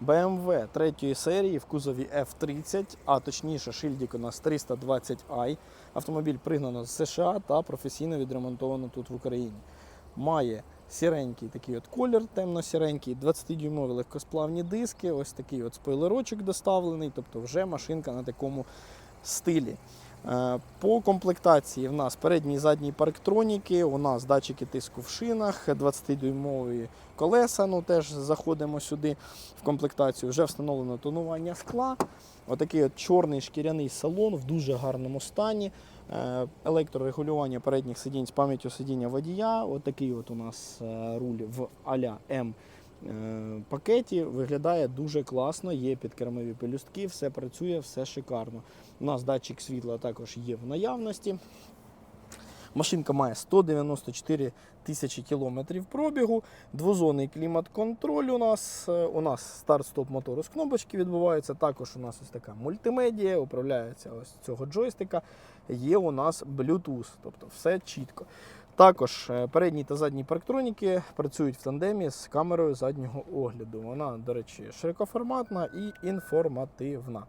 BMW третьої серії в кузові F30, а точніше шильдик у нас 320i. Автомобіль пригнано з США та професійно відремонтовано тут в Україні. Має сіренький такий от колір, темно-сіренький, 20-дюймові легкосплавні диски, ось такий от спойлерочок доставлений, тобто вже машинка на такому стилі. Е, По комплектації в нас передні і задні парктроніки, у нас датчики тиску в шинах, 20-дюймові колеса, ну теж заходимо сюди в комплектацію. Вже встановлено тонування скла. Отакий от чорний шкіряний салон в дуже гарному стані. Е, Електрорегулювання передніх сидінь з пам'яттю сидіння водія. Отакий от у нас е, руль в а-ля М пакеті. Виглядає дуже класно, є підкермові пелюстки, все працює, все шикарно. У нас датчик світла також є в наявності. Машинка має 194 тисячі кілометрів пробігу, двозонний клімат-контроль у нас. Е, У нас старт-стоп мотору з кнопочки відбувається. Також у нас ось така мультимедія, управляється ось цього джойстика. Є у нас Bluetooth, тобто все чітко. Також е, передні та задні парктроніки працюють в тандемі з камерою заднього огляду. Вона, до речі, широкоформатна і інформативна.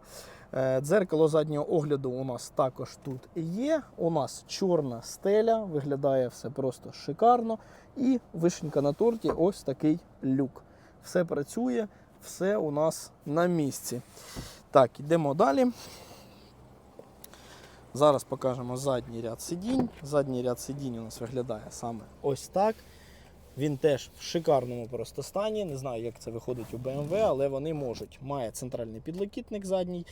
Е, Дзеркало заднього огляду у нас також тут є. У нас чорна стеля, виглядає все просто шикарно. І вишенька на торті ось такий люк. Все працює, все у нас на місці. Так, йдемо далі. Зараз покажемо задній ряд сидінь. Задній ряд сидінь у нас виглядає саме ось так. Він теж в шикарному просто стані. Не знаю, як це виходить у BMW, але вони можуть. Має центральний підлокітник задній.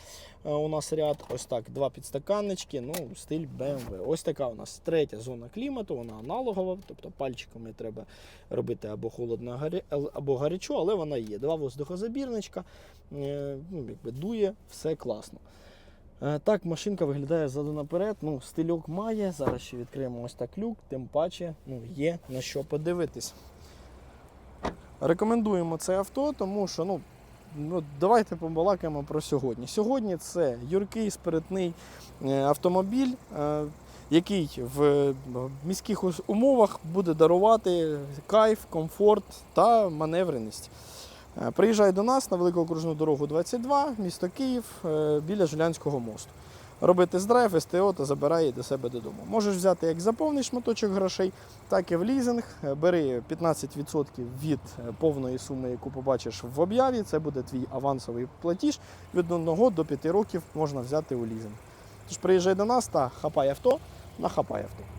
е, У нас ряд. Ось так, два підстаканнички. Ну, стиль BMW. Ось така у нас третя зона клімату, вона аналогова, тобто пальчиками треба робити або холодно, або гарячо, але вона є. Два воздухозабірничка. е, Ну, якби дує, все класно. Е, Так, машинка виглядає ззаду наперед. Ну, стильок має. Зараз ще відкриємо ось так люк, тим паче ну, є на що подивитись. Рекомендуємо це авто, тому що ну, ну, давайте побалакаємо про сьогодні. Сьогодні це юркий спиритний е, автомобіль, е, який в міських умовах буде дарувати кайф, комфорт та маневреність. Е, Приїжджай до нас на велику окружну дорогу 22, місто Київ, е, біля Жилянського мосту. Роби тест-драйв, СТО та забирай її до себе додому. Можеш взяти як за повний шматочок грошей, так і в лізинг. Е, Бери 15% від повної суми, яку побачиш в об'яві. Це буде твій авансовий платіж. Від 1 до 5 років можна взяти у лізинг. Тож приїжджай до нас та хапай авто на хапай авто.